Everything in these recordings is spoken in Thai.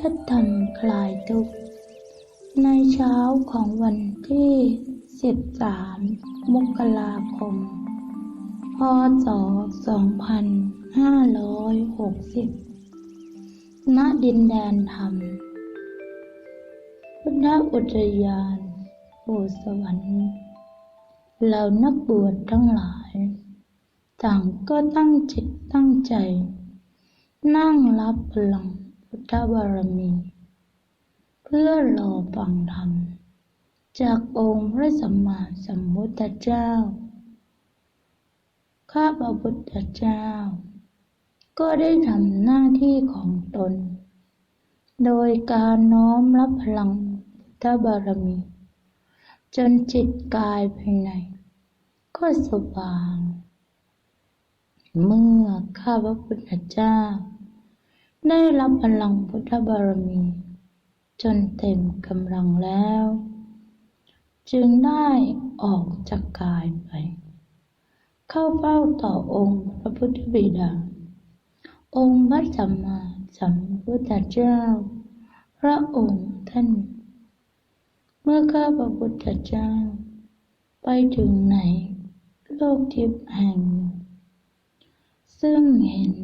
ธธรรมคลายทุกข์ในเช้าของวันที่ 13 มกราคม พศ 2560 ณ ดินแดนธรรม พุทธอุทยานโบสวรรค์เหล่านักบวชทั้งหลาย ต่างก็ตั้งจิตตั้งใจ นั่งรับพลัง พุทธบารมี เพื่อรอฟังธรรม จากองค์พระสัมมาสัมพุทธเจ้า ข้าพระพุทธเจ้า ก็ได้ทำหน้าที่ของตน โดยการน้อมรับพลังพุทธบารมี จนจิตกายภายใน ก็สว่าง เมื่อข้าพระพุทธเจ้า ได้รับพลังพุทธบารมี จนเต็มกำลังแล้ว จึงได้ออกจากกายไป เข้าเฝ้าต่อองค์พระพุทธบิดา องค์พระสัมมาสัมพุทธเจ้า พระองค์ท่าน เมื่อข้าพระพุทธเจ้า ไปถึงไหน โลกทิพย์แห่งหนึ่งซึ่งเห็น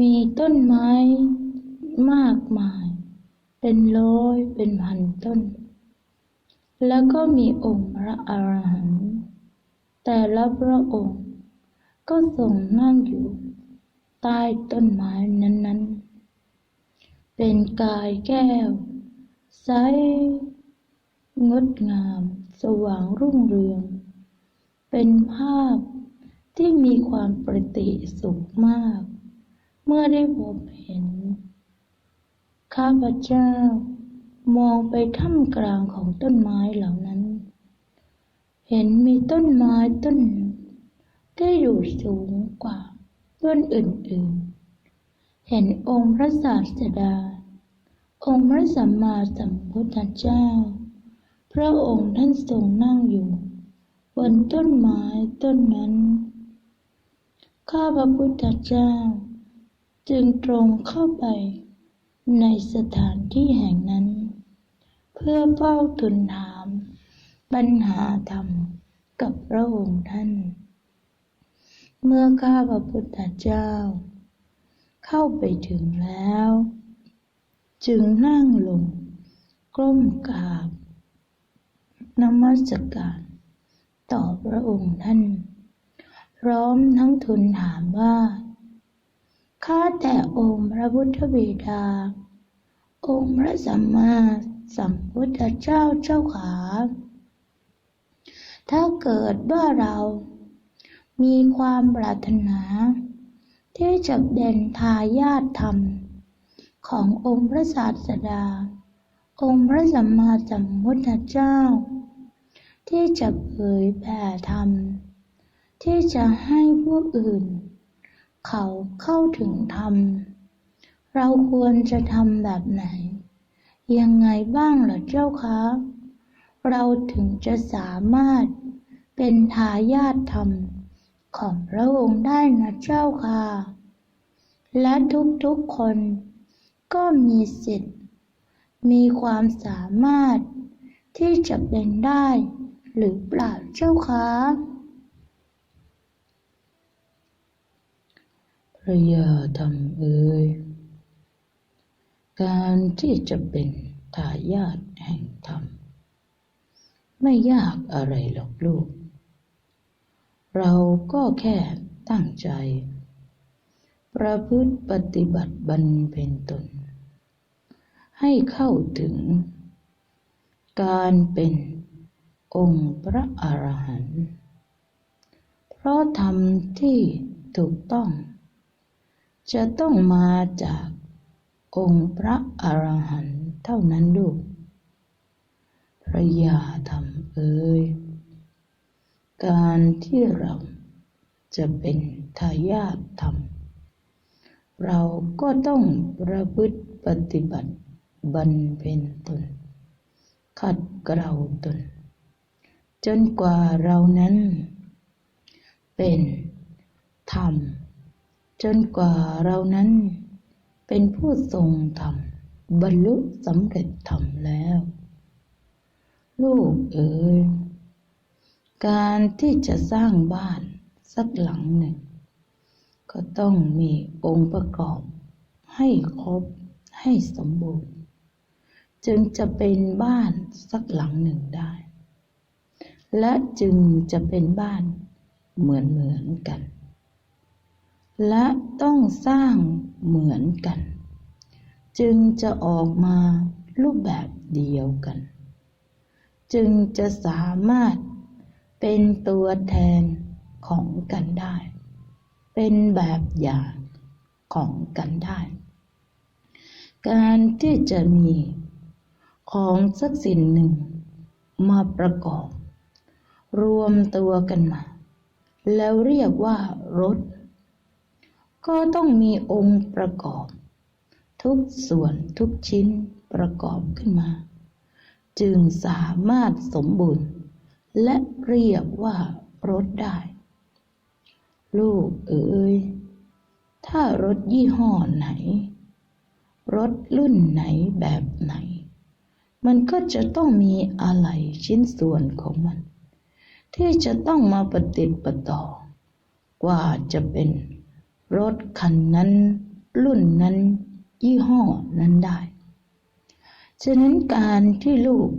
มีต้นไม้มากมาย เป็นร้อยเป็นพันต้น แล้วก็มีองค์พระอรหันต์แต่ละพระองค์ก็ทรงนั่งอยู่ ใต้ต้นไม้นั้น ๆ เป็นกายแก้ว ใส งดงาม สว่างรุ่งเรือง เป็นภาพที่มีความปรติสุขมาก เมื่อได้พบเห็น ข้าพเจ้ามองไปท่ามกลางของต้นไม้เหล่านั้น เห็นมีต้นไม้ต้นหนึ่งที่อยู่สูงกว่าต้นอื่นๆ เห็นองค์พระศาสดา องค์พระสัมมาสัมพุทธเจ้า พระองค์ท่านทรงนั่งอยู่ บนต้นไม้ต้นนั้น ข้าพระพุทธเจ้า จึงตรงเข้าไปในสถานที่แห่งนั้น เพื่อเฝ้าทูลถามปัญหาธรรมกับพระองค์ท่าน เมื่อข้าพระพุทธเจ้า เข้าไปถึงแล้ว จึงนั่งลงกล้มกราบนมัสการต่อพระองค์ท่าน พร้อมทั้งทูลถามว่า ข้าแต่องค์พระพุทธบิดา องค์พระสัมมาสัมพุทธเจ้าเจ้าขา ถ้าเกิดว่าเรา มีความปรารถนา ที่จะเด่นทายาทธรรม ขององค์พระศาสดา องค์พระสัมมาสัมพุทธเจ้า ที่จะเผยแผ่ธรรม ที่จะให้ผู้อื่น เขาเข้าถึงธรรม เราควรจะทำแบบไหน ยังไงบ้างล่ะเจ้าคะ เราถึงจะสามารถเป็นทายาทธรรมของพระองค์ได้นะเจ้าค่ะ และทุกๆคนก็มีสิทธิ์ มีความสามารถที่จะเป็นได้หรือเปล่าเจ้าคะ พระยาธรรมเอ่ยการที่จะเป็นทายาทแห่งธรรม ไม่ยากอะไรหรอกลูก เราก็แค่ตั้งใจ ประพฤติปฏิบัติบรรเพ็ญตน ให้เข้าถึง การเป็นองค์พระอรหันต์เพราะธรรมที่ถูกต้อง จะต้องมาจากองค์พระอรหันต์เท่านั้นลูกพระยาธรรมเอ่ยการที่เราจะเป็นทายาทธรรม เราก็ต้องประพฤติปฏิบัติบำเพ็ญตน ขัดเกลาตน จนกว่าเรานั้น เป็นธรรม จนกว่าเรานั้นเป็นผู้ทรงธรรม บรรลุสำเร็จธรรมแล้ว ลูกเอ๋ยการที่จะสร้างบ้านสักหลังหนึ่ง ก็ต้องมีองค์ประกอบ ให้ครบให้สมบูรณ์ จึงจะเป็นบ้านสักหลังหนึ่งได้ และจึงจะเป็นบ้านเหมือนเหมือนกัน และต้องสร้างเหมือนกัน จึงจะออกมารูปแบบเดียวกัน จึงจะสามารถเป็นตัวแทนของกันได้ เป็นแบบอย่างของกันได้ การที่จะมีของสักสิ่งหนึ่งมาประกอบ รวมตัวกันมา แล้วเรียกว่ารถ ก็ต้องมีองค์ประกอบ ทุกส่วนทุกชิ้นประกอบขึ้นมา จึงสามารถสมบูรณ์ และเรียกว่ารถได้ ลูกเอ๋ยถ้ารถยี่ห้อไหน รถรุ่นไหนแบบไหน มันก็จะต้องมีอะไรชิ้นส่วนของมัน ที่จะต้องมาปฏิติดประต่อกว่าจะเป็น รถคันนั้น รุ่นนั้น ยี่ห้อนั้นได้ ฉะนั้นการที่ลูก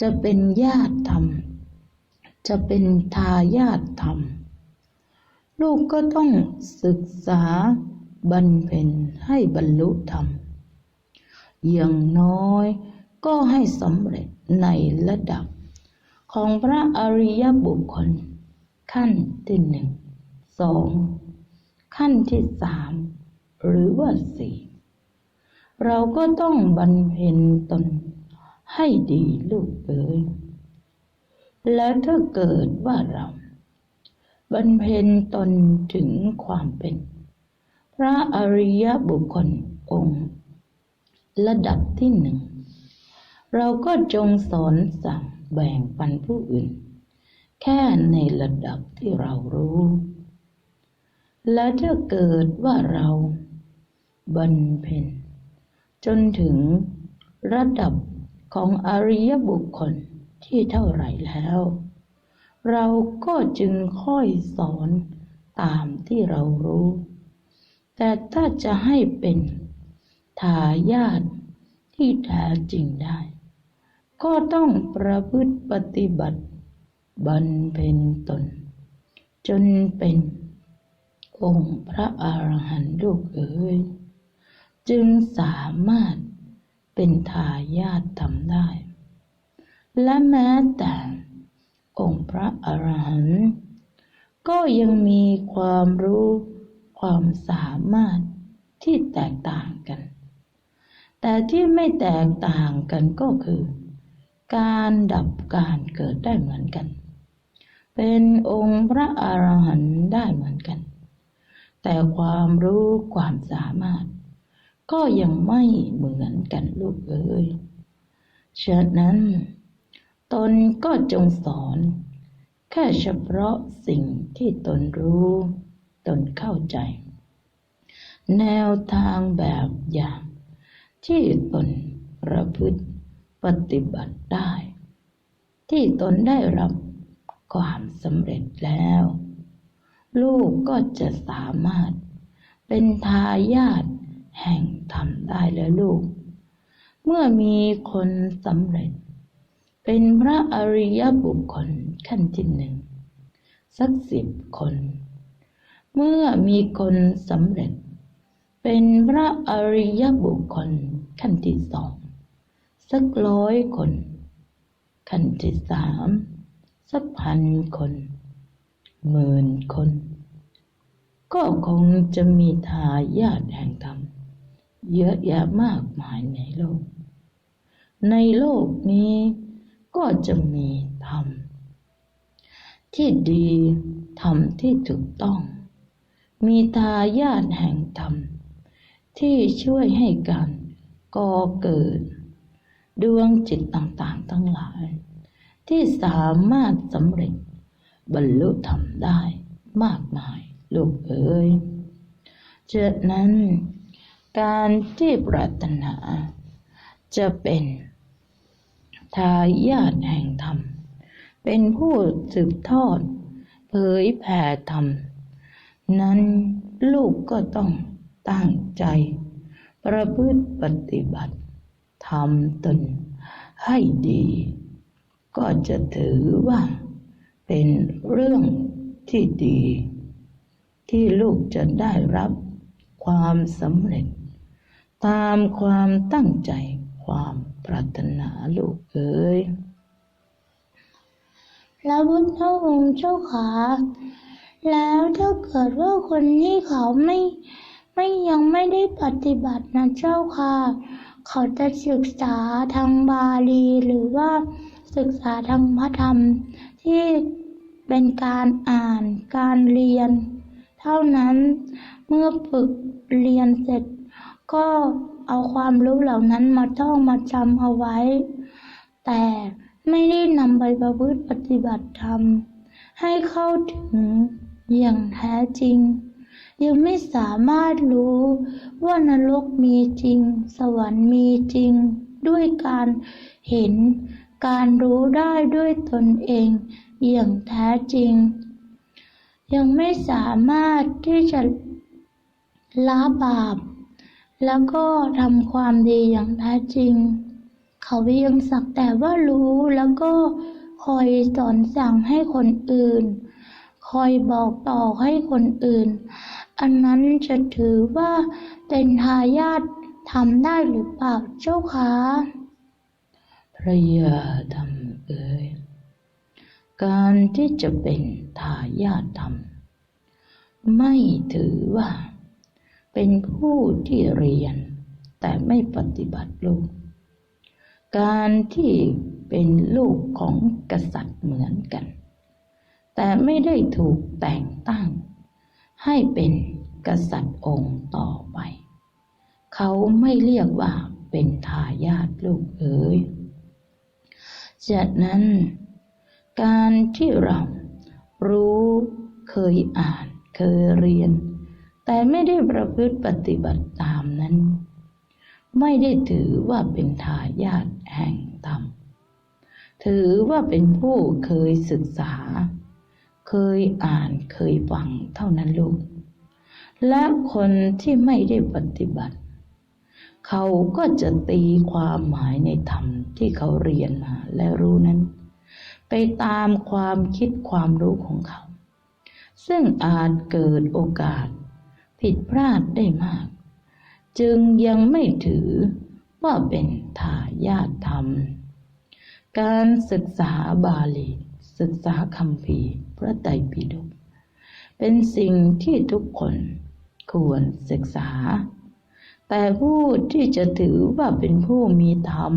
จะเป็นญาติธรรม จะเป็นทายาทธรรม ลูกก็ต้องศึกษาบรรเพ็ญให้บรรลุธรรม อย่างน้อยก็ให้สำเร็จในระดับ ของพระอริยบุคคล ขั้นที่หนึ่งสอง ขั้นที่สามหรือว่าสี่เราก็ต้องบรรเพ็ญตนให้ดีลูกเอ๋ยและถ้าเกิดว่าเราบรรเพ็ญตนถึงความเป็น พระอริยบุคคลองค์ ระดับที่หนึ่ง เราก็จงสอนสั่งแบ่งปันผู้อื่น แค่ในระดับที่เรารู้ และถ้าเกิดว่าเราบรรเพ็ญจนถึงระดับของอริยบุคคลที่เท่าไหร่แล้ว เราก็จึงค่อยสอนตามที่เรารู้ แต่ถ้าจะให้เป็นทายาทที่แท้จริงได้ ก็ต้องประพฤติปฏิบัติบรรเพ็ญตน จนเป็น องค์พระอรหันต์ลูกเอ๋ยจึงสามารถเป็นทายาททำได้ และแม้แต่องค์พระอรหันต์ก็ยังมีความรู้ความสามารถที่แตกต่างกัน แต่ที่ไม่แตกต่างกันก็คือ การดับการเกิดได้เหมือนกัน เป็นองค์พระอรหันต์ได้เหมือนกัน แต่ความรู้ความสามารถ ก็ยังไม่เหมือนกันลูกเอ๋ยฉะนั้น ตนก็จงสอน แค่เฉพาะสิ่งที่ตนรู้ ตนเข้าใจ แนวทางแบบอย่าง ที่ตนประพฤติปฏิบัติได้ ที่ตนได้รับความสำเร็จแล้ว ลูกก็จะสามารถเป็นทายาทแห่งธรรมได้แล้วลูก เมื่อมีคนสำเร็จ เป็นพระอริยบุคคลขั้นที่หนึ่ง สักสิบคน เมื่อมีคนสำเร็จ เป็นพระอริยบุคคลขั้นที่สอง สักร้อยคน ขั้นที่สาม สักพันคน หมื่นคน ก็คงจะมีทายาทแห่งธรรม เยอะแยะมากมายในโลก ในโลกนี้ก็จะมีธรรม ที่ดีธรรมที่ถูกต้อง มีทายาทแห่งธรรม ที่ช่วยให้การก่อเกิด ดวงจิตต่างๆ ทั้งหลาย ที่สามารถสำเร็จ บรรลุธรรมได้มากมายลูกเอ๋ยเจากนั้น การที่ปรารถนา จะเป็นทายาทแห่งธรรม เป็นผู้สืบทอด เผยแผ่ธรรม นั้นลูกก็ต้องตั้งใจ ประพฤติปฏิบัติทำตนให้ดี ก็จะถือว่า เป็นเรื่องที่ดี ที่ลูกจะได้รับความสำเร็จ ตามความตั้งใจความปรารถนาลูกเอ๋ยพระพุทธองค์เจ้าขา แล้วถ้าเกิดว่าคนที่เขาไม่ไม่ยังไม่ได้ปฏิบัตินะเจ้าค่ะ เขาจะศึกษาทางบาลีหรือว่าศึกษาทางพระธรรม ที่เป็นการอ่านการเรียน เท่านั้นเมื่อฝึกเรียนเสร็จ ก็เอาความรู้เหล่านั้นมาท่องมาจำเอาไว้ แต่ไม่ได้นำไปประพฤติปฏิบัติธรรม ให้เข้าถึงอย่างแท้จริง ยังไม่สามารถรู้ว่านรกมีจริง สวรรค์มีจริง ด้วยการเห็น การรู้ได้ด้วยตนเองอย่างแท้จริง ยังไม่สามารถที่จะละบาป แล้วก็ทำความดีอย่างแท้จริง เขาเพียงสักแต่ว่ารู้แล้วก็คอยสอนสั่งให้คนอื่น คอยบอกต่อให้คนอื่น อันนั้นจะถือว่าเป็นทายาททำได้หรือเปล่าเจ้าคะ พระยาธรรมเอ่ยการที่จะเป็นทายาทธรรม ไม่ถือว่า เป็นผู้ที่เรียน แต่ไม่ปฏิบัติลูก การที่เป็นลูกของกษัตริย์เหมือนกัน แต่ไม่ได้ถูกแต่งตั้ง ให้เป็นกษัตริย์องค์ต่อไป เขาไม่เรียกว่าเป็นทายาทลูกเอ๋ย จากนั้น การที่เรารู้เคยอ่านเคยเรียน แต่ไม่ได้ประพฤติปฏิบัติตามนั้น ไม่ได้ถือว่าเป็นทายาทแห่งธรรม ถือว่าเป็นผู้เคยศึกษา เคยอ่านเคยฟังเท่านั้นลูกและคนที่ไม่ได้ปฏิบัติ เขาก็จะตีความหมายในธรรมที่เขาเรียนมาและรู้นั้น ไปตามความคิดความรู้ของเขา ซึ่งอาจเกิดโอกาส ผิดพลาดได้มาก จึงยังไม่ถือว่าเป็นทายาทธรรม การศึกษาบาลี ศึกษาคำพีพระไตรปิฎกเป็นสิ่งที่ทุกคนควรศึกษา แต่ผู้ที่จะถือว่าเป็นผู้มีธรรม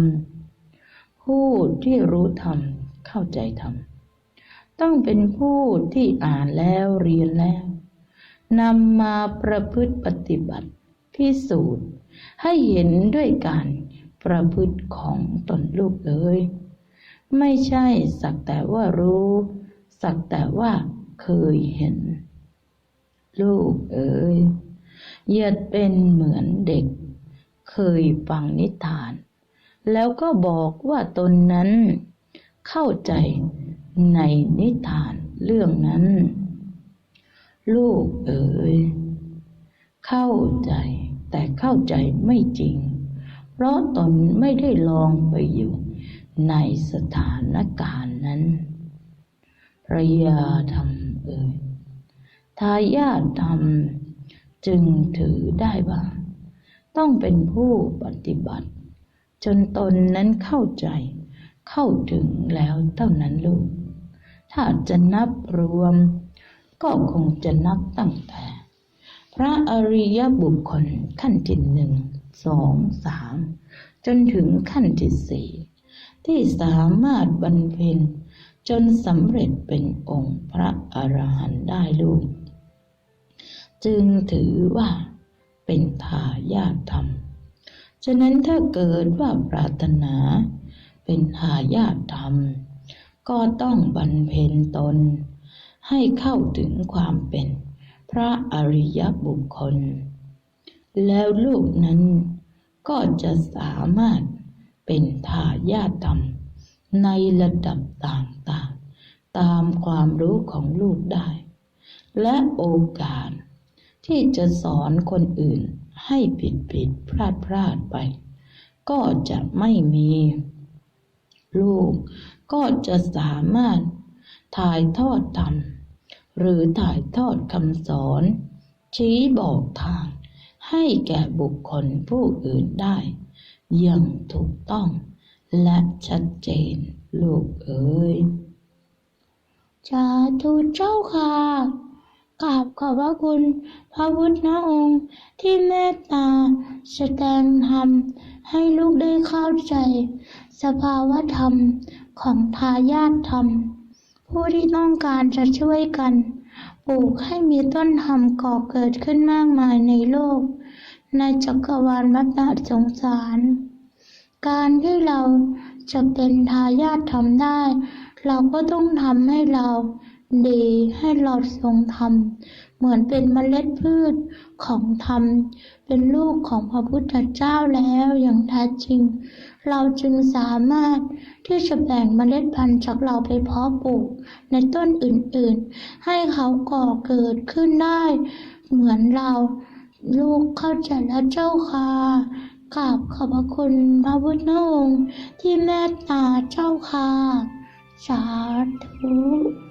ผู้ที่รู้ธรรม เข้าใจธรรม ต้องเป็นผู้ที่อ่านแล้วเรียนแล้วนำมาประพฤติปฏิบัติพิสูจน์ให้เห็นด้วยการประพฤติของตนลูกเอ๋ยไม่ใช่สักแต่ว่ารู้ สักแต่ว่าเคยเห็น ลูกเอ๋ย อย่าเป็นเหมือนเด็ก เคยฟังนิทาน แล้วก็บอกว่าตนนั้น เข้าใจในนิทานเรื่องนั้น ลูกเอ๋ยเข้าใจแต่เข้าใจไม่จริง เพราะตนไม่ได้ลองไปอยู่ในสถานการณ์นั้นพระยาธรรมเอ่ยทายาทธรรม จึงถือได้ว่า ต้องเป็นผู้ปฏิบัติ จนตนนั้นเข้าใจเข้าถึงแล้วเท่านั้นลูก ถ้าจะนับรวม ก็คงจะนับตั้งแต่ พระอริยบุคคลขั้นที่หนึ่งสองสามจนถึงขั้นที่สี่ที่สามารถบรรเพ็ญจนสำเร็จเป็นองค์พระอรหันต์ได้ลูก จึงถือว่าเป็นทายาทธรรม ฉะนั้นถ้าเกิดว่าปรารถนาเป็นทายาทธรรม ก็ต้องบรรเพ็ญตน ให้เข้าถึงความเป็นพระอริยบุคคล แล้วลูกนั้นก็จะสามารถเป็นทายาทธรรม ในระดับต่างๆ ตามความรู้ของลูกได้ และโอกาส ที่จะสอนคนอื่นให้ผิดผิดพลาดพลาดไป ก็จะไม่มี ลูกก็จะสามารถถ่ายทอดธรรมหรือถ่ายทอดคำสอน ชี้บอกทาง ให้แก่บุคคลผู้อื่นได้ อย่างถูกต้องและชัดเจนลูกเอ๋ยสาธุเจ้าค่ะ กราบขอบพระคุณ พระพุทธองค์ที่เมตตาแสดงธรรมให้ลูกได้เข้าใจ สภาวะธรรมของทายาทธรรม ผู้ที่ต้องการจะช่วยกัน ปลูกให้มีต้นธรรมก่อเกิดขึ้นมากมายในโลก ในจักรวาลวัฏสงสาร การที่เราจะเป็นทายาททำได้ เราก็ต้องทำให้เรา ดีให้เราทรงธรรม เหมือนเป็นเมล็ดพืชของธรรม เป็นลูกของพระพุทธเจ้าแล้วอย่างแท้จริง เราจึงสามารถที่จะแบ่งเมล็ดพันธุ์จากเราไปเพาะปลูกในต้นอื่นๆ ให้เขาก่อเกิดขึ้นได้ เหมือนเราลูกเข้าใจแล้วเจ้าค่ะกราบขอบพระคุณพระพุทธองค์ที่เมตตาเจ้าค่ะ สาธุ